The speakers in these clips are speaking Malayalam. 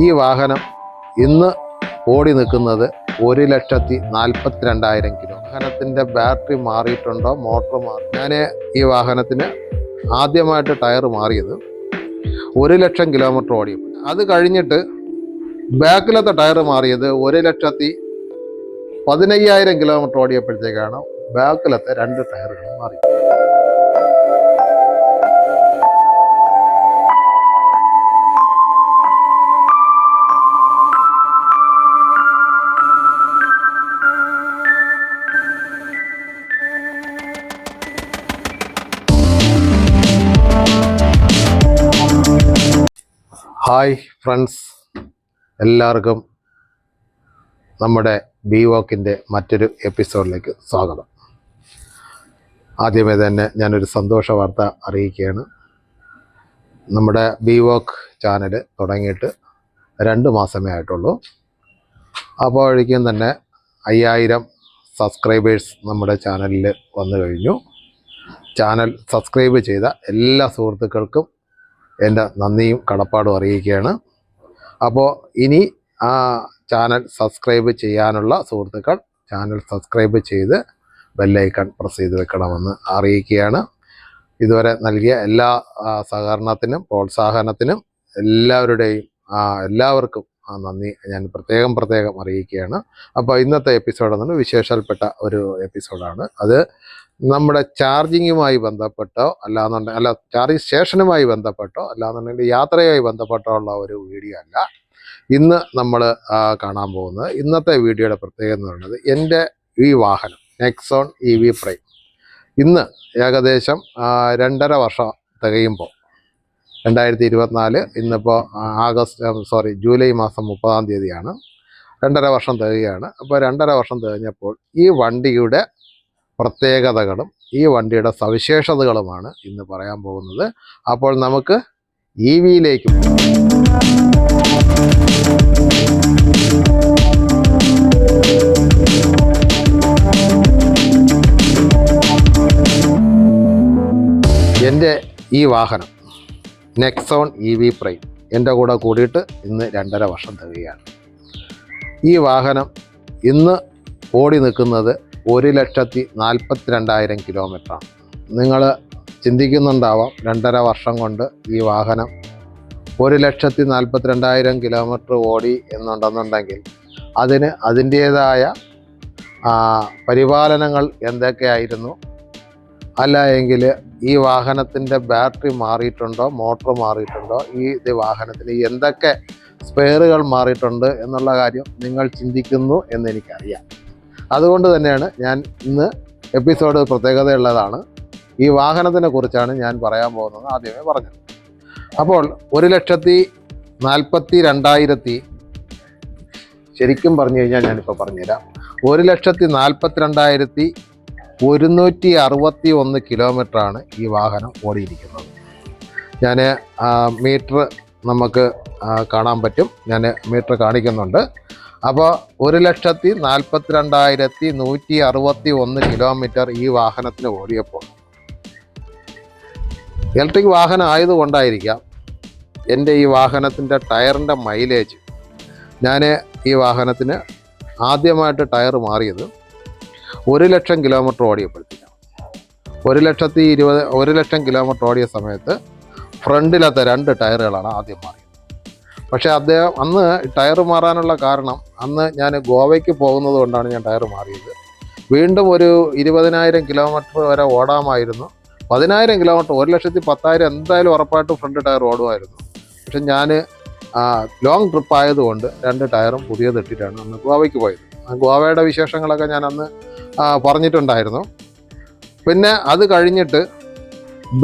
ഈ വാഹനം ഇന്ന് ഓടി നിൽക്കുന്നത് ഒരു ലക്ഷത്തി നാൽപ്പത്തി രണ്ടായിരം കിലോ. വാഹനത്തിന്റെ ബാറ്ററി മാറിയിട്ടുണ്ടോ? മോട്ടോർ മാറി ഞാൻ ഈ വാഹനത്തിന് ആദ്യമായിട്ട് ടയർ മാറിയത് ഒരു ലക്ഷം കിലോമീറ്റർ ഓടി അത് കഴിഞ്ഞിട്ട് ബാക്കിലത്തെ ടയർ മാറിയത് ഒരു ലക്ഷത്തി പതിനയ്യായിരം കിലോമീറ്റർ ഓടിയപ്പോഴത്തേക്കാണ് ബാക്കിലത്തെ രണ്ട് ടയറുകൾ മാറി ഹായ് ഫ്രണ്ട്സ് എല്ലാവർക്കും നമ്മുടെ ബി വോക്കിന്റെ മറ്റൊരു എപ്പിസോഡിലേക്ക് സ്വാഗതം. ആദ്യമേ തന്നെ ഞാനൊരു സന്തോഷ വാർത്ത അറിയിക്കുകയാണ്. നമ്മുടെ ബി വോക്ക് ചാനൽ തുടങ്ങിയിട്ട് രണ്ട് മാസമേ ആയിട്ടുള്ളൂ. അപ്പോഴേക്കും തന്നെ അയ്യായിരം സബ്സ്ക്രൈബേഴ്സ് നമ്മുടെ ചാനലിൽ വന്നു കഴിഞ്ഞു. ചാനൽ സബ്സ്ക്രൈബ് ചെയ്ത എല്ലാ സുഹൃത്തുക്കൾക്കും എന്റെ നന്ദിയും കടപ്പാടും അറിയിക്കുകയാണ്. അപ്പോൾ ഇനി ആ ചാനൽ സബ്സ്ക്രൈബ് ചെയ്യാനുള്ള സുഹൃത്തുക്കൾ ചാനൽ സബ്സ്ക്രൈബ് ചെയ്ത് ബെല്ലൈക്കൺ പ്രസ് ചെയ്ത് വെക്കണമെന്ന് അറിയിക്കുകയാണ്. ഇതുവരെ നൽകിയ എല്ലാ സഹകരണത്തിനും പ്രോത്സാഹനത്തിനും എല്ലാവരുടെയും എല്ലാവർക്കും ആ നന്ദി ഞാൻ പ്രത്യേകം പ്രത്യേകം അറിയിക്കുകയാണ്. അപ്പോൾ ഇന്നത്തെ എപ്പിസോഡ് എന്നത് വിശേഷപ്പെട്ട ഒരു എപ്പിസോഡാണ്. അത് നമ്മുടെ ചാർജിങ്ങുമായി ബന്ധപ്പെട്ടോ അല്ലാന്നുണ്ടെങ്കിൽ അല്ല ചാർജിങ് സ്റ്റേഷനുമായി ബന്ധപ്പെട്ടോ അല്ലാന്നുണ്ടെങ്കിൽ യാത്രയുമായി ബന്ധപ്പെട്ടോ ഉള്ള ഒരു വീഡിയോ അല്ല. ഇന്ന് നമ്മൾ കാണാൻ പോകുന്നത് ഇന്നത്തെ വീഡിയോയുടെ പ്രത്യേകത എന്ന് പറയുന്നത് എന്റെ ഈ വാഹനം നെക്സോൺ ഇ വി പ്രൈം ഇന്ന് ഏകദേശം രണ്ടര വർഷം തികയുമ്പോൾ രണ്ടായിരത്തി ഇരുപത്തിനാല് ഇന്നിപ്പോൾ ആഗസ്റ്റ് സോറി ജൂലൈ മാസം മുപ്പതാം തീയതിയാണ്. രണ്ടര വർഷം തികയാണ് അപ്പോൾ രണ്ടര വർഷം തികഞ്ഞപ്പോൾ ഈ വണ്ടിയുടെ പ്രത്യേകതകളും ഈ വണ്ടിയുടെ സവിശേഷതകളുമാണ് ഇന്ന് പറയാൻ പോകുന്നത്. അപ്പോൾ നമുക്ക് ഇ വിയിലേക്ക് എന്റെ ഈ വാഹനം നെക്സോൺ ഇ വി പ്രൈം എന്റെ കൂടെ കൂടിയിട്ട് ഇന്ന് രണ്ടര വർഷം തികയാണ്. ഈ വാഹനം ഇന്ന് ഓടി നിൽക്കുന്നത് ഒരു ലക്ഷത്തി നാൽപ്പത്തി രണ്ടായിരം കിലോമീറ്ററാണ് നിങ്ങൾ ചിന്തിക്കുന്നുണ്ടാവാം രണ്ടര വർഷം കൊണ്ട് ഈ വാഹനം ഒരു ലക്ഷത്തി നാൽപ്പത്തി രണ്ടായിരം കിലോമീറ്റർ ഓടി എന്നുണ്ടെന്നുണ്ടെങ്കിൽ അതിന് അതിന്റേതായ പരിപാലനങ്ങൾ എന്തൊക്കെയായിരുന്നു? അല്ല എങ്കിൽ ഈ വാഹനത്തിന്റെ ബാറ്ററി മാറിയിട്ടുണ്ടോ? മോട്ടോർ മാറിയിട്ടുണ്ടോ? ഈ വാഹനത്തിന് എന്തൊക്കെ സ്പെയറുകൾ മാറിയിട്ടുണ്ട് എന്നുള്ള കാര്യം നിങ്ങൾ ചിന്തിക്കുന്നു എന്ന് എനിക്കറിയാം. അതുകൊണ്ട് തന്നെയാണ് ഞാൻ ഇന്ന് എപ്പിസോഡ് പ്രത്യേകതയുള്ളതാണ്. ഈ വാഹനത്തിനെ കുറിച്ചാണ് ഞാൻ പറയാൻ പോകുന്നത് ആദ്യമേ പറഞ്ഞത്. അപ്പോൾ ഒരു ലക്ഷത്തി നാൽപ്പത്തി രണ്ടായിരത്തി ശരിക്കും പറഞ്ഞു കഴിഞ്ഞാൽ ഞാനിപ്പോൾ പറഞ്ഞുതരാം. ഒരു ലക്ഷത്തി നാൽപ്പത്തി രണ്ടായിരത്തി ഒരുന്നൂറ്റി അറുപത്തി ഒന്ന് കിലോമീറ്ററാണ് ഈ വാഹനം ഓടിയിരിക്കുന്നത്. ഞാൻ മീറ്റർ നമുക്ക് കാണാൻ പറ്റും. ഞാൻ മീറ്റർ കാണിക്കുന്നുണ്ട്. അപ്പോൾ ഒരു ലക്ഷത്തി നാൽപ്പത്തി രണ്ടായിരത്തി നൂറ്റി അറുപത്തി ഒന്ന് കിലോമീറ്റർ ഈ വാഹനത്തിന് ഓടിയപ്പോൾ ഇലക്ട്രിക് വാഹനം ആയതുകൊണ്ടായിരിക്കാം എന്റെ ഈ വാഹനത്തിന്റെ ടയറിന്റെ മൈലേജ് ഞാൻ ഈ വാഹനത്തിന് ആദ്യമായിട്ട് ടയർ മാറിയത് ഒരു ലക്ഷം കിലോമീറ്റർ ഓടിയപ്പോഴത്തേക്കാണ്. ഒരു ലക്ഷത്തി ഇരുപത് ഒരു ലക്ഷം കിലോമീറ്റർ ഓടിയ സമയത്ത് ഫ്രണ്ടിലത്തെ രണ്ട് ടയറുകളാണ് ആദ്യം മാറിയത്. പക്ഷേ അദ്ദേഹം അന്ന് ടയർ മാറാനുള്ള കാരണം അന്ന് ഞാൻ ഗോവയ്ക്ക് പോകുന്നത് കൊണ്ടാണ് ഞാൻ ടയർ മാറിയത്. വീണ്ടും ഒരു ഇരുപതിനായിരം കിലോമീറ്റർ വരെ ഓടാമായിരുന്നു. പതിനായിരം കിലോമീറ്റർ ഒരു ലക്ഷത്തി പത്തായിരം എന്തായാലും ഉറപ്പായിട്ടും ഫ്രണ്ട് ടയർ ഓടുമായിരുന്നു. പക്ഷെ ഞാൻ ലോങ് ട്രിപ്പ് ആയതുകൊണ്ട് രണ്ട് ടയറും പുതിയത് ഇട്ടിട്ടാണ് അന്ന് ഗോവയ്ക്ക് പോയത്. ഗോവയുടെ വിശേഷങ്ങളൊക്കെ ഞാൻ അന്ന് പറഞ്ഞിട്ടുണ്ടായിരുന്നു. പിന്നെ അത് കഴിഞ്ഞിട്ട്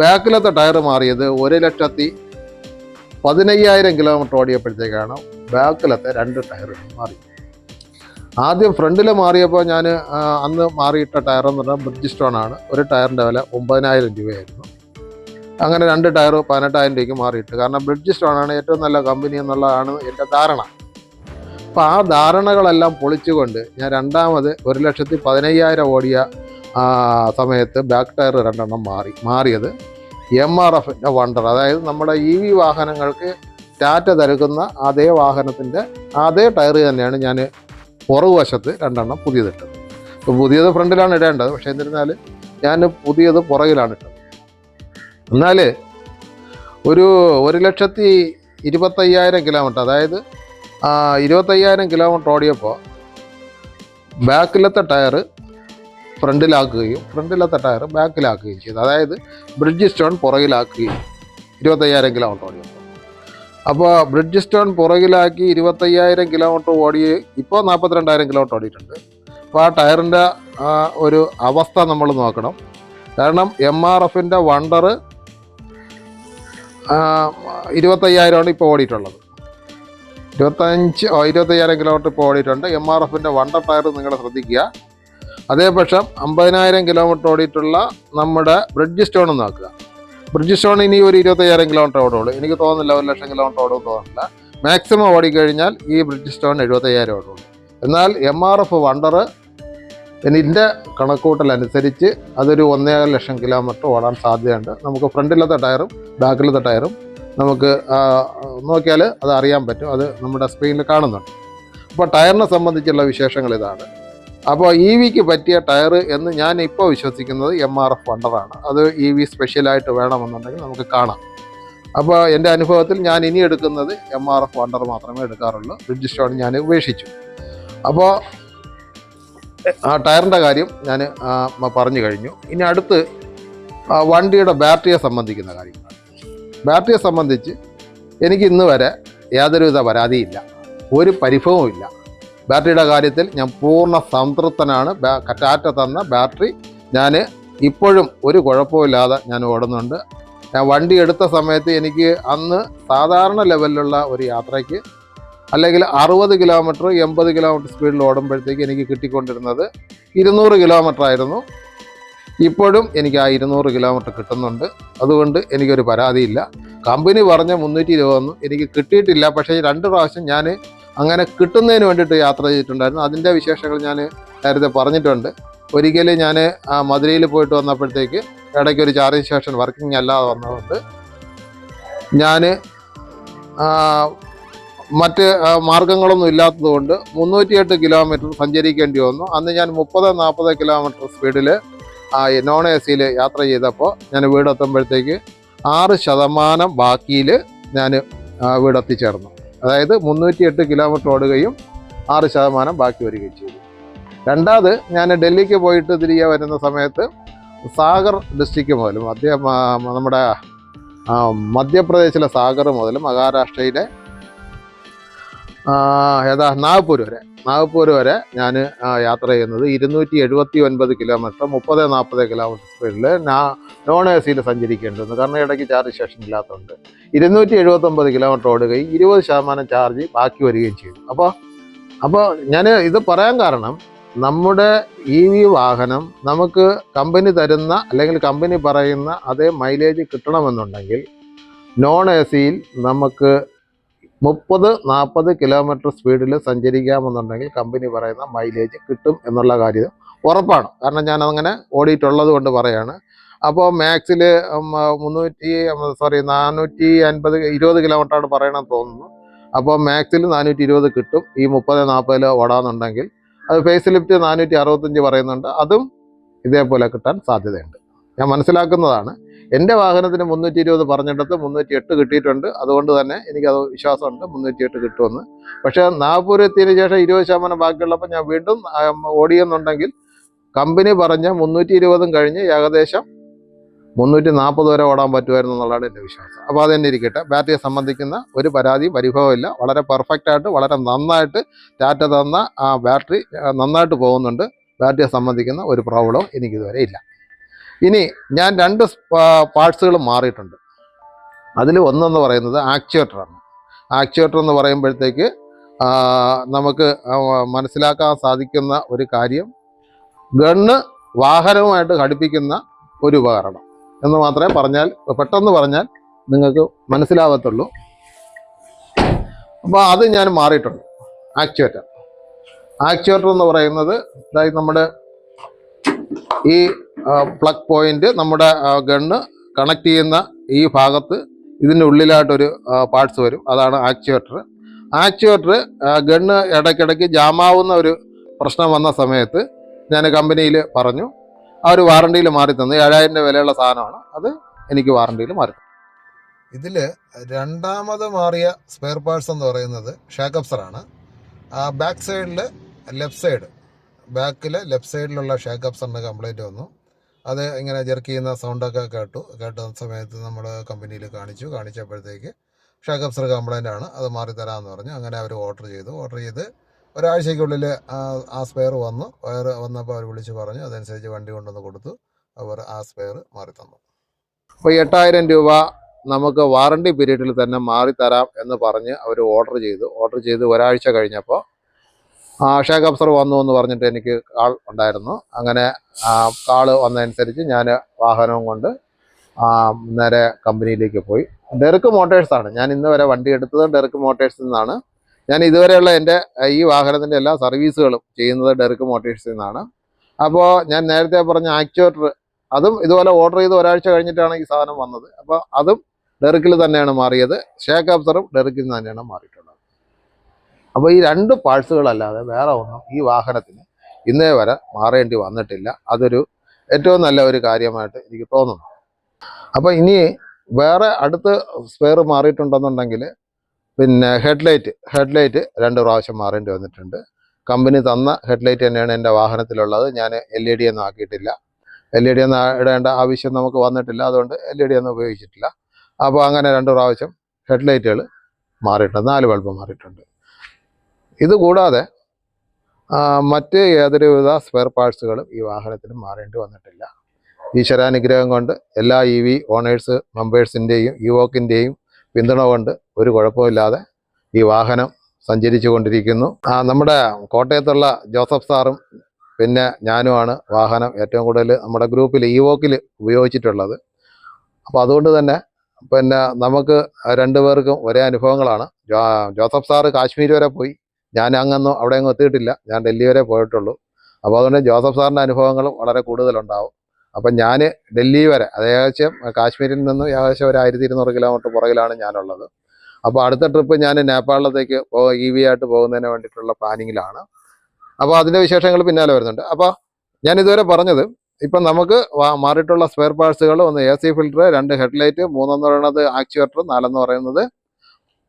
ബാക്കിലത്തെ ടയർ മാറിയത് ഒരു ലക്ഷത്തി പതിനയ്യായിരം കിലോമീറ്റർ ഓടിയപ്പോഴത്തേക്കാണ് ബാക്കിലത്തെ രണ്ട് ടയർ മാറി. ആദ്യം ഫ്രണ്ടിൽ മാറിയപ്പോൾ ഞാൻ അന്ന് മാറിയിട്ട ടയർ എന്ന് പറഞ്ഞാൽ ബ്രിഡ്ജ് സ്റ്റോൺ ആണ്. ഒരു ടയറിന്റെ വില ഒമ്പതിനായിരം രൂപയായിരുന്നു. അങ്ങനെ രണ്ട് ടയർ പതിനെട്ടായിരം രൂപയ്ക്ക് മാറിയിട്ട്. കാരണം ബ്രിഡ്ജ് സ്റ്റോൺ ആണ് ഏറ്റവും നല്ല കമ്പനി എന്നുള്ളതാണ് എന്റെ ധാരണ. അപ്പോൾ ആ ധാരണകളെല്ലാം പൊളിച്ചുകൊണ്ട് ഞാൻ രണ്ടാമത് ഒരു ലക്ഷത്തി പതിനയ്യായിരം ഓടിയ സമയത്ത് ബാക്ക് ടയർ രണ്ടെണ്ണം മാറി മാറിയത്. എം ആർ എഫിന്റെ വണ്ടർ. അതായത് നമ്മുടെ ഇ വി വാഹനങ്ങൾക്ക് ടാറ്റ നൽകുന്ന അതേ വാഹനത്തിന്റെ അതേ ടയർ തന്നെയാണ് ഞാൻ പുറകുവശത്ത് രണ്ടെണ്ണം പുതിയതിട്ടത്. ഇപ്പോൾ പുതിയത് ഫ്രണ്ടിലാണ് ഇടേണ്ടത്. പക്ഷേ എന്നിരുന്നാൽ ഞാൻ പുതിയത് പുറകിലാണ് ഇട്ടത്. എന്നാൽ ഒരു ഒരു ലക്ഷത്തി ഇരുപത്തയ്യായിരം കിലോമീറ്റർ അതായത് ഇരുപത്തയ്യായിരം കിലോമീറ്റർ ഓടിയപ്പോൾ ബാക്കിലത്തെ ടയർ ഫ്രണ്ടിലാക്കുകയും ഫ്രണ്ടിലത്തെ ടയർ ബാക്കിലാക്കുകയും ചെയ്തു. അതായത് ബ്രിഡ്ജ് സ്റ്റോൺ പുറകിലാക്കുകയും ഇരുപത്തയ്യായിരം കിലോമീറ്റർ ഓടിയപ്പോൾ അപ്പോൾ ബ്രിഡ്ജ് സ്റ്റോൺ പുറകിലാക്കി ഇരുപത്തയ്യായിരം കിലോമീറ്റർ ഓടി ഇപ്പോൾ നാൽപ്പത്തിരണ്ടായിരം കിലോമീറ്റർ ഓടിയിട്ടുണ്ട്. അപ്പോൾ ആ ടയറിന്റെ ഒരു അവസ്ഥ നമ്മൾ നോക്കണം. കാരണം എം ആർ എഫിന്റെ വണ്ടർ ഇരുപത്തയ്യായിരമാണ് ഇപ്പോൾ ഓടിയിട്ടുള്ളത്. ഇരുപത്തഞ്ച് ഇരുപത്തയ്യായിരം കിലോമീറ്റർ ഇപ്പോൾ ഓടിയിട്ടുണ്ട്. എം ആർ എഫിന്റെ വണ്ടർ ടയർ നിങ്ങൾ ശ്രദ്ധിക്കുക. അതേപക്ഷം അമ്പതിനായിരം കിലോമീറ്റർ ഓടിയിട്ടുള്ള നമ്മുടെ ബ്രിഡ്ജ് സ്റ്റോൺ നോക്കുക ബ്രിഡ്ജ് സ്റ്റോൺ ഇനി ഒരു ഇരുപത്തയ്യായിരം കിലോമീറ്റർ ഓടുള്ളൂ. എനിക്ക് തോന്നുന്നില്ല ഒരു ലക്ഷം കിലോമീറ്റർ ഓടും തോന്നുന്നില്ല. മാക്സിമം ഓടിക്കഴിഞ്ഞാൽ ഈ ബ്രിഡ്ജ് സ്റ്റോൺ എഴുപത്തയ്യായിരം ഓടുള്ളൂ. എന്നാൽ എം ആർ എഫ് വണ്ടർ എന്റെ കണക്കൂട്ടലനുസരിച്ച് അതൊരു ഒന്നേകാൽ ലക്ഷം കിലോമീറ്റർ ഓടാൻ സാധ്യതയുണ്ട്. നമുക്ക് ഫ്രണ്ടിലത്തെ ടയറും ബാക്കിലത്തെ ടയറും നമുക്ക് നോക്കിയാൽ അത് അറിയാൻ പറ്റും. അത് നമ്മുടെ സ്ക്രീനിൽ കാണുന്നുണ്ട്. അപ്പോൾ ടയറിനെ സംബന്ധിച്ചുള്ള വിശേഷങ്ങൾ ഇതാണ്. അപ്പോൾ ഇ വിക്ക് പറ്റിയ ടയർ എന്ന് ഞാൻ ഇപ്പോൾ വിശ്വസിക്കുന്നത് എം ആർ എഫ് വണ്ടറാണ് അത് ഇ വി സ്പെഷ്യലായിട്ട് വേണമെന്നുണ്ടെങ്കിൽ നമുക്ക് കാണാം. അപ്പോൾ എന്റെ അനുഭവത്തിൽ ഞാൻ ഇനി എടുക്കുന്നത് എം ആർ എഫ് വണ്ടർ മാത്രമേ എടുക്കാറുള്ളൂ. ബ്രിഡ്ജ് സ്റ്റോൺ ഞാൻ ഉപേക്ഷിച്ചു. അപ്പോൾ ആ ടയറിന്റെ കാര്യം ഞാൻ പറഞ്ഞു കഴിഞ്ഞു. ഇനി അടുത്ത് വണ്ടിയുടെ ബാറ്ററിയെ സംബന്ധിക്കുന്ന കാര്യങ്ങളാണ് ബാറ്ററിയെ സംബന്ധിച്ച് എനിക്ക് ഇന്ന് വരെ യാതൊരുവിധ പരാതിയില്ല. ഒരു പരിഭവവും ബാറ്ററിയുടെ കാര്യത്തിൽ ഞാൻ പൂർണ സംതൃപ്തനാണ്. ടാറ്റ തന്ന ബാറ്ററി ഞാൻ ഇപ്പോഴും ഒരു കുഴപ്പമില്ലാതെ ഞാൻ ഓടുന്നുണ്ട്. ഞാൻ വണ്ടി എടുത്ത സമയത്ത് എനിക്ക് അന്ന് സാധാരണ ലെവലിലുള്ള ഒരു യാത്രയ്ക്ക് അല്ലെങ്കിൽ അറുപത് കിലോമീറ്റർ എൺപത് കിലോമീറ്റർ സ്പീഡിൽ ഓടുമ്പോഴത്തേക്ക് എനിക്ക് കിട്ടിക്കൊണ്ടിരുന്നത് ഇരുന്നൂറ് കിലോമീറ്റർ ആയിരുന്നു. ഇപ്പോഴും എനിക്ക് ആ ഇരുന്നൂറ് കിലോമീറ്റർ കിട്ടുന്നുണ്ട്. അതുകൊണ്ട് എനിക്കൊരു പരാതിയില്ല. കമ്പനി പറഞ്ഞ മുന്നൂറ്റി ഇരുപതൊന്നും എനിക്ക് കിട്ടിയിട്ടില്ല. പക്ഷേ രണ്ട് പ്രാവശ്യം ഞാൻ അങ്ങനെ കിട്ടുന്നതിന് വേണ്ടിയിട്ട് യാത്ര ചെയ്തിട്ടുണ്ടായിരുന്നു. അതിന്റെ വിശേഷങ്ങൾ ഞാൻ നേരത്തെ പറഞ്ഞിട്ടുണ്ട്. ഒരിക്കൽ ഞാൻ ആ മധുരയിൽ പോയിട്ട് വന്നപ്പോഴത്തേക്ക് ഇടയ്ക്ക് ഒരു ചാർജിങ് സ്റ്റേഷൻ വർക്കിംഗ് അല്ലാതെ വന്നതുകൊണ്ട് ഞാൻ മറ്റ് മാർഗങ്ങളൊന്നും ഇല്ലാത്തതുകൊണ്ട് മുന്നൂറ്റിയെട്ട് കിലോമീറ്റർ സഞ്ചരിക്കേണ്ടി വന്നു. അന്ന് ഞാൻ മുപ്പത് നാൽപ്പത് കിലോമീറ്റർ സ്പീഡിൽ നോൺ എ സിയിൽ യാത്ര ചെയ്തപ്പോൾ ഞാൻ വീടെത്തുമ്പോഴത്തേക്ക് ആറ് ശതമാനം ബാക്കിയിൽ ഞാൻ വീടെത്തിച്ചേർന്നു. അതായത് മുന്നൂറ്റി എട്ട് കിലോമീറ്റർ ഓടുകയും ആറ് ശതമാനം ബാക്കി വരികയും ചെയ്തു. രണ്ടാമത് ഞാൻ ഡൽഹിക്ക് പോയിട്ട് തിരികെ വരുന്ന സമയത്ത് സാഗർ ഡിസ്ട്രിക്റ്റ് മുതൽ മധ്യ നമ്മുടെ മധ്യപ്രദേശിലെ സാഗർ മുതൽ മഹാരാഷ്ട്രയിലെ ഏതാ നാഗ്പൂർ വരെ. നാഗ്പൂർ വരെ ഞാൻ യാത്ര ചെയ്യുന്നത് ഇരുന്നൂറ്റി എഴുപത്തി ഒൻപത് കിലോമീറ്റർ മുപ്പത് നാൽപ്പത് കിലോമീറ്റർ സ്പീഡിൽ ഞാൻ നോൺ എ സിയിൽ സഞ്ചരിക്കേണ്ടത് കാരണം ഇടയ്ക്ക് ചാർജ് സ്റ്റേഷൻ ഇല്ലാത്തതുകൊണ്ട് ഇരുന്നൂറ്റി എഴുപത്തൊമ്പത് കിലോമീറ്റർ ഓടുകയും ഇരുപത് ശതമാനം ചാർജ് ബാക്കി വരികയും ചെയ്തു. അപ്പോൾ അപ്പോൾ ഞാൻ ഇത് പറയാൻ കാരണം നമ്മുടെ ഇ വി വാഹനം നമുക്ക് കമ്പനി തരുന്ന അല്ലെങ്കിൽ കമ്പനി പറയുന്ന അതേ മൈലേജ് കിട്ടണമെന്നുണ്ടെങ്കിൽ നോൺ എ സിയിൽ നമുക്ക് മുപ്പത് നാൽപ്പത് കിലോമീറ്റർ സ്പീഡിൽ സഞ്ചരിക്കാമെന്നുണ്ടെങ്കിൽ കമ്പനി പറയുന്ന മൈലേജ് കിട്ടും എന്നുള്ള കാര്യം ഉറപ്പാണ്. കാരണം ഞാൻ അങ്ങനെ ഓടിയിട്ടുള്ളത് കൊണ്ട് പറയാണ്. അപ്പോൾ മാക്സിൽ മുന്നൂറ്റി സോറി നാനൂറ്റി അൻപത് ഇരുപത് കിലോമീറ്ററാണ് പറയണമെന്ന് തോന്നുന്നു. അപ്പോൾ മാക്സിൽ നാനൂറ്റി ഇരുപത് കിട്ടും. ഈ മുപ്പത് നാൽപ്പതിൽ ഓടാന്നുണ്ടെങ്കിൽ അത് ഫേസ് ലിഫ്റ്റ് നാനൂറ്റി അറുപത്തഞ്ച് പറയുന്നുണ്ട്. അതും ഇതേപോലെ കിട്ടാൻ സാധ്യതയുണ്ട്. ഞാൻ മനസ്സിലാക്കുന്നതാണ്. എന്റെ വാഹനത്തിന് മുന്നൂറ്റി ഇരുപത് പറഞ്ഞിടത്ത് മുന്നൂറ്റി എട്ട് കിട്ടിയിട്ടുണ്ട്. അതുകൊണ്ട് തന്നെ എനിക്കത് വിശ്വാസമുണ്ട് മുന്നൂറ്റി എട്ട് കിട്ടുമെന്ന്. പക്ഷേ നാഗ്പൂർ എത്തിയതിന് ശേഷം ഇരുപത് ശതമാനം ബാക്കിയുള്ളപ്പോൾ ഞാൻ വീണ്ടും ഓടിയെന്നുണ്ടെങ്കിൽ കമ്പനി പറഞ്ഞ മുന്നൂറ്റി ഇരുപതും കഴിഞ്ഞ് ഏകദേശം മുന്നൂറ്റി നാൽപ്പത് വരെ ഓടാൻ പറ്റുമായിരുന്നു എന്നുള്ളതാണ് എന്റെ വിശ്വാസം. അപ്പോൾ അത് തന്നെ ഇരിക്കട്ടെ. ബാറ്ററിയെ സംബന്ധിക്കുന്ന ഒരു പരാതിയും പരിഭവമില്ല. വളരെ പെർഫെക്റ്റ് ആയിട്ട് വളരെ നന്നായിട്ട് ടാറ്റ തന്ന ആ ബാറ്ററി നന്നായിട്ട് പോകുന്നുണ്ട്. ബാറ്ററിയെ സംബന്ധിക്കുന്ന ഒരു പ്രോബ്ലവും എനിക്കിതുവരെ ഇല്ല. ഇനി ഞാൻ രണ്ട് പാർട്സുകൾ മാറിയിട്ടുണ്ട്. അതിൽ ഒന്നെന്ന് പറയുന്നത് ആക്ച്വേറ്ററാണ്. ആക്ച്വേറ്റർ എന്ന് പറയുമ്പോഴത്തേക്ക് നമുക്ക് മനസ്സിലാക്കാൻ സാധിക്കുന്ന ഒരു കാര്യം ഗണ്ണ് വാഹനവുമായിട്ട് ഘടിപ്പിക്കുന്ന ഒരു ഉപകരണം. എന്ന് മാത്രമേ പറഞ്ഞാൽ പെട്ടെന്ന് പറഞ്ഞാൽ നിങ്ങൾക്ക് മനസ്സിലാവത്തുള്ളൂ. അപ്പോൾ അത് ഞാൻ മാറിയിട്ടുണ്ട്. ആക്ച്വേറ്റർ. ആക്ച്വേറ്റർ എന്ന് പറയുന്നത് അതായത് നമ്മുടെ ഈ പ്ലഗ് പോയിന്റ് നമ്മുടെ ഗണ്ണ് കണക്ട് ചെയ്യുന്ന ഈ ഭാഗത്ത് ഇതിന്റെ ഉള്ളിലായിട്ടൊരു പാർട്സ് വരും. അതാണ് ആക്ച്വേറ്റർ ആക്ച്വേറ്റർ ഗണ്ണ് ഇടയ്ക്കിടയ്ക്ക് ജാമാവുന്ന ഒരു പ്രശ്നം വന്ന സമയത്ത് ഞാൻ കമ്പനിയിൽ പറഞ്ഞു ആ ഒരു വാറണ്ടിയിൽ മാറി തന്നു. ഏഴായിരം രൂപ വിലയുള്ള സാധനമാണ്. അത് എനിക്ക് വാറണ്ടിയിൽ മാറി ഇതിൽ രണ്ടാമത് മാറിയ സ്പെയർ പാർട്സ് എന്ന് പറയുന്നത് ഷാക്കപ്സറാണ് ആ ബാക്ക് സൈഡിൽ ലെഫ്റ്റ് സൈഡ് ബാക്കിൽ ലെഫ്റ്റ് സൈഡിലുള്ള ഷാക്കപ്സറിന്റെ കംപ്ലൈന്റ് വന്നു. അത് ഇങ്ങനെ ജെർക്ക് ചെയ്യുന്ന സൗണ്ടൊക്കെ കേട്ടു. കേട്ട സമയത്ത് നമ്മൾ കമ്പനിയിൽ കാണിച്ചു. കാണിച്ചപ്പോഴത്തേക്ക് ഷാക്കപ്സർ കംപ്ലൈന്റ് ആണ്. അത് മാറി തരാമെന്ന് പറഞ്ഞു. അങ്ങനെ അവർ ഓർഡർ ചെയ്തു. ഓർഡർ ചെയ്ത് ഒരാഴ്ചയ്ക്കുള്ളിൽ ആ- സ്പെയർ വന്നു. വയർ വന്നപ്പോൾ അവർ വിളിച്ച് പറഞ്ഞു. അതനുസരിച്ച് വണ്ടി കൊണ്ടുവന്ന് കൊടുത്തു. അവർ ആ സ്പെയർ മാറി തന്നു. അപ്പോൾ എട്ടായിരം രൂപ നമുക്ക് വാറണ്ടി പീരീഡിൽ തന്നെ മാറി തരാം എന്ന് പറഞ്ഞ് അവർ ഓർഡർ ചെയ്തു. ഓർഡർ ചെയ്ത് ഒരാഴ്ച കഴിഞ്ഞപ്പോൾ ആ അഫ്സർ വന്നു എന്ന് പറഞ്ഞിട്ട് എനിക്ക് കാൾ ഉണ്ടായിരുന്നു. അങ്ങനെ കാൾ വന്നതനുസരിച്ച് ഞാൻ വാഹനവും കൊണ്ട് നേരെ കമ്പനിയിലേക്ക് പോയി. ഡെർക്ക് മോട്ടേഴ്സാണ് ഞാൻ ഇന്ന് വരെ വണ്ടി എടുത്തത് ഡെർക്ക് മോട്ടേഴ്സിൽ നിന്നാണ്. ഞാൻ ഇതുവരെയുള്ള എന്റെ ഈ വാഹനത്തിന്റെ എല്ലാ സർവീസുകളും ചെയ്യുന്നത് ഡെർക്ക് മോട്ടേഴ്സിൽ നിന്നാണ്. അപ്പോൾ ഞാൻ നേരത്തെ പറഞ്ഞ ആക്ച്വേറ്റർ അതും ഇതുപോലെ ഓർഡർ ചെയ്ത് ഒരാഴ്ച കഴിഞ്ഞിട്ടാണ് ഈ സാധനം വന്നത്. അപ്പോൾ അതും ഡെർക്കിൽ തന്നെയാണ് മാറിയത്. ഷേക്ക് അപ്സറും ഡെർക്കിൽ നിന്ന് തന്നെയാണ് മാറിയിട്ടുള്ളത്. അപ്പോൾ ഈ രണ്ട് പാഴ്സുകളല്ലാതെ വേറെ ഒന്നും ഈ വാഹനത്തിന് ഇന്നേ വരെ മാറേണ്ടി വന്നിട്ടില്ല. അതൊരു ഏറ്റവും നല്ല ഒരു കാര്യമായിട്ട് എനിക്ക് തോന്നുന്നു. അപ്പോൾ ഇനി വേറെ അടുത്ത് സ്പെയർ മാറിയിട്ടുണ്ടെന്നുണ്ടെങ്കിൽ പിന്നെ ഹെഡ്ലൈറ്റ് ഹെഡ്ലൈറ്റ് രണ്ട് പ്രാവശ്യം മാറേണ്ടി വന്നിട്ടുണ്ട്. കമ്പനി തന്ന ഹെഡ്ലൈറ്റ് തന്നെയാണ് എന്റെ വാഹനത്തിലുള്ളത്. ഞാൻ എൽ ഇ ഡി ഒന്നും ആക്കിയിട്ടില്ല. എൽ ഇ ഡി ഒന്നും ഇടേണ്ട ആവശ്യം നമുക്ക് വന്നിട്ടില്ല. അതുകൊണ്ട് എൽ ഇ ഡി ഒന്നും ഉപയോഗിച്ചിട്ടില്ല. അപ്പോൾ അങ്ങനെ രണ്ട് പ്രാവശ്യം ഹെഡ്ലൈറ്റുകൾ മാറിയിട്ടുണ്ട്. നാല് ബൾബ് മാറിയിട്ടുണ്ട്. ഇത് മറ്റ് യാതൊരുവിധ സ്പെയർ പാർട്സുകളും ഈ വാഹനത്തിന് മാറേണ്ടി വന്നിട്ടില്ല. ഈശ്വരാനുഗ്രഹം കൊണ്ട് എല്ലാ ഇ വി ഓണേഴ്സ് മെമ്പേഴ്സിന്റെയും യുവോക്കിന്റെയും പിന്തുണ കൊണ്ട് ഒരു കുഴപ്പമില്ലാതെ ഈ വാഹനം സഞ്ചരിച്ചു കൊണ്ടിരിക്കുന്നു. നമ്മുടെ കോട്ടയത്തുള്ള ജോസഫ് സാറും പിന്നെ ഞാനുമാണ് വാഹനം ഏറ്റവും കൂടുതൽ നമ്മുടെ ഗ്രൂപ്പിൽ ഇവോക്കിൽ ഉപയോഗിച്ചിട്ടുള്ളത്. അപ്പോൾ അതുകൊണ്ട് തന്നെ പിന്നെ നമുക്ക് രണ്ടുപേർക്കും ഒരേ അനുഭവങ്ങളാണ്. ജോസഫ് സാറ് കാശ്മീർ വരെ പോയി. ഞാൻ അങ്ങൊന്നും അവിടെ അങ്ങ് എത്തിയിട്ടില്ല. ഞാൻ ഡൽഹി വരെ പോയിട്ടുള്ളൂ. അപ്പോൾ അതുകൊണ്ട് ജോസഫ് സാറിന്റെ അനുഭവങ്ങളും വളരെ കൂടുതലുണ്ടാവും. അപ്പം ഞാൻ ഡൽഹി വരെ അത് ഏകദേശം കാശ്മീരിൽ നിന്നും ഏകദേശം ഒരു ആയിരത്തി ഇരുന്നൂറ് കിലോമീറ്റർ പുറകിലാണ് ഞാനുള്ളത്. അപ്പോൾ അടുത്ത ട്രിപ്പ് ഞാൻ നേപ്പാളിലത്തേക്ക് ഇ വി ആയിട്ട് പോകുന്നതിന് വേണ്ടിയിട്ടുള്ള പ്ലാനിങ്ങിലാണ്. അപ്പോൾ അതിന്റെ വിശേഷങ്ങൾ പിന്നാലെ വരുന്നുണ്ട്. അപ്പോൾ ഞാൻ ഇതുവരെ പറഞ്ഞത് ഇപ്പം നമുക്ക് മാറിയിട്ടുള്ള സ്പെയർ പാർട്സുകൾ ഒന്ന് എ സി ഫിൽറ്റർ രണ്ട് ഹെഡ്ലൈറ്റ് മൂന്നെന്ന് പറയുന്നത് ആക്ച്വേറ്റർ നാലെന്ന് പറയുന്നത്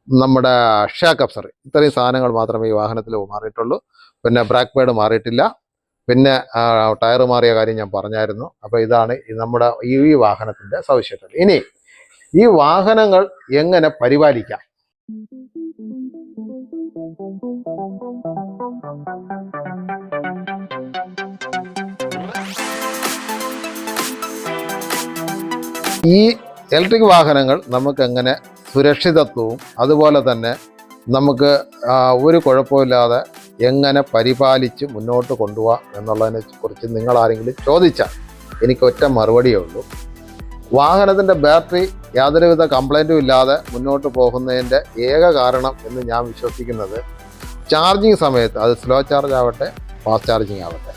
നമ്മുടെ ഷാക്ക് കപ്സർ ഇത്രയും സാധനങ്ങൾ മാത്രമേ ഈ വാഹനത്തിൽ മാറിയിട്ടുള്ളൂ. പിന്നെ ബ്രാക്ക് പേഡ് മാറിയിട്ടില്ല. പിന്നെ ടയർ മാറിയ കാര്യം ഞാൻ പറഞ്ഞായിരുന്നു. അപ്പോൾ ഇതാണ് നമ്മുടെ ഈ വാഹനത്തിന്റെ സവിശേഷത. ഇനി ഈ വാഹനങ്ങൾ എങ്ങനെ പരിപാലിക്കാം? ഈ ഇലക്ട്രിക് വാഹനങ്ങൾ നമുക്ക് എങ്ങനെ സുരക്ഷിതത്വവും അതുപോലെ തന്നെ നമുക്ക് ഒരു കുഴപ്പമില്ലാതെ എങ്ങനെ പരിപാലിച്ച് മുന്നോട്ട് കൊണ്ടുപോകാം എന്നുള്ളതിനെ കുറിച്ച് നിങ്ങൾ ആരെങ്കിലും ചോദിച്ചാൽ എനിക്ക് ഒറ്റ മറുപടിയേ ഉള്ളൂ. വാഹനത്തിന്റെ ബാറ്ററി യാതൊരുവിധ കംപ്ലൈന്റും ഇല്ലാതെ മുന്നോട്ട് പോകുന്നതിന്റെ ഏക കാരണം എന്ന് ഞാൻ വിശ്വസിക്കുന്നത് ചാർജിങ് സമയത്ത് അത് സ്ലോ ചാർജ് ആവട്ടെ ഫാസ്റ്റ് ചാർജിങ് ആവട്ടെ.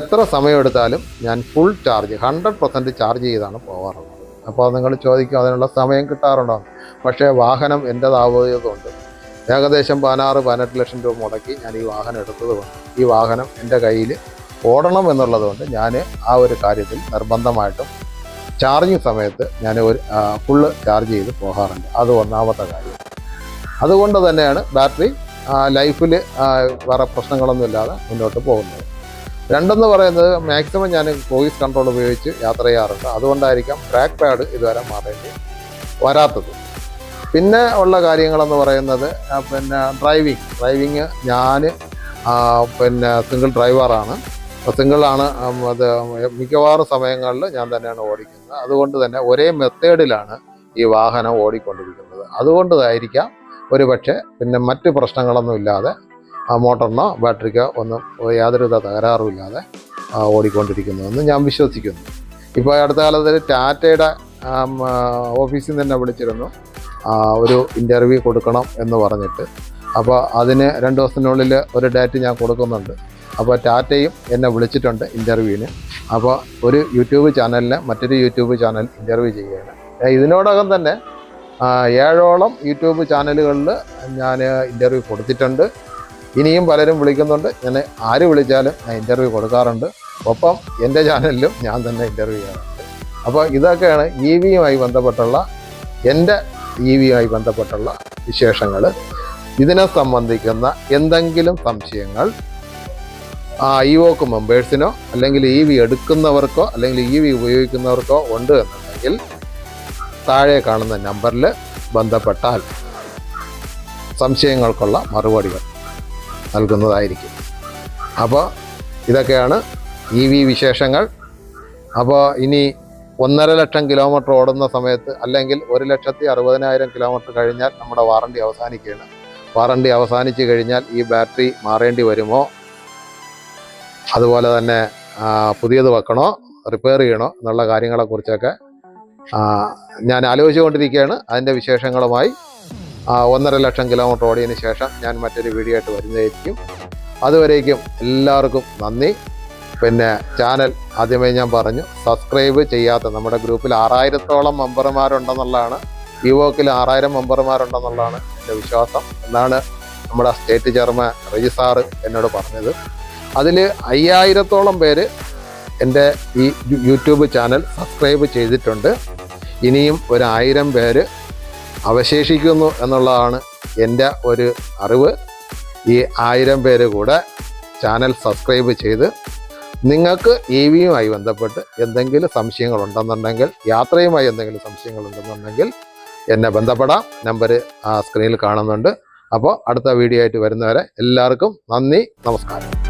എത്ര സമയമെടുത്താലും ഞാൻ full charge hundred percent charge ചെയ്താണ് പോകാറുള്ളത്. അപ്പോൾ നിങ്ങൾ ചോദിക്കും അതിനുള്ള സമയം കിട്ടാറുണ്ടോ? പക്ഷേ വാഹനം എന്റെതാവുന്നതുകൊണ്ട് ഏകദേശം പതിനാറ് പതിനെട്ട് ലക്ഷം രൂപ മുടക്കി ഞാൻ ഈ വാഹനം എടുത്തതുകൊണ്ട് ഈ വാഹനം എന്റെ കയ്യിൽ ഓടണം എന്നുള്ളതുകൊണ്ട് ഞാൻ ആ ഒരു കാര്യത്തിൽ നിർബന്ധമായിട്ടും ചാർജിങ് സമയത്ത് ഞാൻ ഒരു ഫുള്ള് ചാർജ് ചെയ്ത് പോകാറുണ്ട്. അത് ഒന്നാമത്തെ കാര്യം. അതുകൊണ്ട് തന്നെയാണ് ബാറ്ററി ലൈഫിൽ വേറെ പ്രശ്നങ്ങളൊന്നുമില്ലാതെ മുന്നോട്ട് പോകുന്നത്. രണ്ടെന്ന് പറയുന്നത് മാക്സിമം ഞാൻ വോയിസ് കൺട്രോൾ ഉപയോഗിച്ച് യാത്ര ചെയ്യാറുണ്ട്. അതുകൊണ്ടായിരിക്കാം ട്രാക്ക് പാഡ് ഇതുവരെ മാറേണ്ടി വരാത്തത്. പിന്നെ ഉള്ള കാര്യങ്ങളെന്ന് പറയുന്നത് പിന്നെ ഡ്രൈവിങ് ഡ്രൈവിങ് ഞാൻ പിന്നെ സിംഗിൾ ഡ്രൈവറാണ് സിംഗിളാണ് അത് മിക്കവാറും സമയങ്ങളിൽ ഞാൻ തന്നെയാണ് ഓടിക്കുന്നത്. അതുകൊണ്ട് തന്നെ ഒരേ മെത്തേഡിലാണ് ഈ വാഹനം ഓടിക്കൊണ്ടിരിക്കുന്നത്. അതുകൊണ്ടായിരിക്കാം ഒരു പക്ഷേ പിന്നെ മറ്റ് പ്രശ്നങ്ങളൊന്നും ഇല്ലാതെ ആ മോട്ടറിനോ ബാറ്ററിക്കോ ഒന്നും യാതൊരുവിധ തകരാറും ഇല്ലാതെ ആ, ഓടിക്കൊണ്ടിരിക്കുന്നുവെന്ന് ഞാൻ വിശ്വസിക്കുന്നു. ഇപ്പോൾ അടുത്ത കാലത്ത് ടാറ്റയുടെ ഓഫീസിൽ നിന്ന് തന്നെ വിളിച്ചിരുന്നു. ഒരു ഇന്റർവ്യൂ കൊടുക്കണം എന്ന് പറഞ്ഞിട്ട്. അപ്പോൾ അതിന് രണ്ട് ദിവസത്തിനുള്ളിൽ ഒരു ഡേറ്റ് ഞാൻ കൊടുക്കുന്നുണ്ട്. അപ്പോൾ ടാറ്റയും എന്നെ വിളിച്ചിട്ടുണ്ട് ഇന്റർവ്യൂവിന് അപ്പോൾ ഒരു യൂട്യൂബ് ചാനലിന് മറ്റൊരു യൂട്യൂബ് ചാനൽ ഇന്റർവ്യൂ ചെയ്യുകയാണ്. ഇതിനോടകം തന്നെ ഏഴോളം യൂട്യൂബ് ചാനലുകളിൽ ഞാൻ ഇന്റർവ്യൂ കൊടുത്തിട്ടുണ്ട്. ഇനിയും പലരും വിളിക്കുന്നുണ്ട്. ഞാൻ ആര് വിളിച്ചാലും ഞാൻ ഇന്റർവ്യൂ കൊടുക്കാറുണ്ട്. ഒപ്പം എന്റെ ചാനലിലും ഞാൻ തന്നെ ഇന്റർവ്യൂ ചെയ്യാറുണ്ട്. അപ്പോൾ ഇതൊക്കെയാണ് ഇ വിയുമായി ബന്ധപ്പെട്ടുള്ള എന്റെ ഇ വിയുമായി ബന്ധപ്പെട്ടുള്ള വിശേഷങ്ങൾ ഇതിനെ സംബന്ധിക്കുന്ന എന്തെങ്കിലും സംശയങ്ങൾ ആ ഇ ഒക്ക് മെമ്പേഴ്സിനോ അല്ലെങ്കിൽ ഇ വി എടുക്കുന്നവർക്കോ അല്ലെങ്കിൽ ഇ വി ഉപയോഗിക്കുന്നവർക്കോ ഉണ്ട് എന്നുണ്ടെങ്കിൽ താഴെ കാണുന്ന നമ്പറിൽ ബന്ധപ്പെട്ടാൽ സംശയങ്ങൾക്കുള്ള മറുപടികൾ നൽകുന്നതായിരിക്കും. അപ്പോൾ ഇതൊക്കെയാണ് ഇ വി വിശേഷങ്ങൾ. അപ്പോൾ ഇനി ഒന്നര ലക്ഷം കിലോമീറ്റർ ഓടുന്ന സമയത്ത് അല്ലെങ്കിൽ ഒരു ലക്ഷത്തി അറുപതിനായിരം കിലോമീറ്റർ കഴിഞ്ഞാൽ നമ്മുടെ വാറണ്ടി അവസാനിക്കുകയാണ്. വാറണ്ടി അവസാനിച്ച് കഴിഞ്ഞാൽ ഈ ബാറ്ററി മാറേണ്ടി വരുമോ? അതുപോലെ തന്നെ പുതിയത് വെക്കണോ? റിപ്പയർ ചെയ്യണോ? എന്നുള്ള കാര്യങ്ങളെക്കുറിച്ചൊക്കെ ഞാൻ ആലോചിച്ചുകൊണ്ടിരിക്കുകയാണ്. അതിന്റെ വിശേഷങ്ങളുമായി ഒന്നര ലക്ഷം കിലോമീറ്റർ ഓടിയതിന് ശേഷം ഞാൻ മറ്റൊരു വീഡിയോ ആയിട്ട് വരുന്നതായിരിക്കും. അതുവരേക്കും എല്ലാവർക്കും നന്ദി. പിന്നെ ചാനൽ ആദ്യമേ ഞാൻ പറഞ്ഞു സബ്സ്ക്രൈബ് ചെയ്യാത്ത നമ്മുടെ ഗ്രൂപ്പിൽ ആറായിരത്തോളം മെമ്പർമാരുണ്ടെന്നുള്ളതാണ് യുവോക്കിൽ ആറായിരം മെമ്പർമാരുണ്ടെന്നുള്ളതാണ് എന്റെ വിശ്വാസം. എന്നാണ് നമ്മുടെ സ്റ്റേറ്റ് ചെയർമാൻ റജിസാറ് എന്നോട് പറഞ്ഞത്. അതിൽ അയ്യായിരത്തോളം പേര് എന്റെ ഈ യൂട്യൂബ് ചാനൽ സബ്സ്ക്രൈബ് ചെയ്തിട്ടുണ്ട്. ഇനിയും ഒരു ആയിരം പേര് അവശേഷിക്കുന്നു എന്നുള്ളതാണ് എന്റെ ഒരു അറിവ്. ഈ ആയിരം പേര് കൂടെ ചാനൽ സബ്സ്ക്രൈബ് ചെയ്ത് നിങ്ങൾക്ക് ഇ വിയുമായി ബന്ധപ്പെട്ട് എന്തെങ്കിലും സംശയങ്ങളുണ്ടെന്നുണ്ടെങ്കിൽ യാത്രയുമായി എന്തെങ്കിലും സംശയങ്ങളുണ്ടെന്നുണ്ടെങ്കിൽ എന്നെ ബന്ധപ്പെടാം. നമ്പർ ആ സ്ക്രീനിൽ കാണുന്നുണ്ട്. അപ്പോൾ അടുത്ത വീഡിയോ ആയിട്ട് വരുന്നവരെ എല്ലാവർക്കും നന്ദി നമസ്കാരം.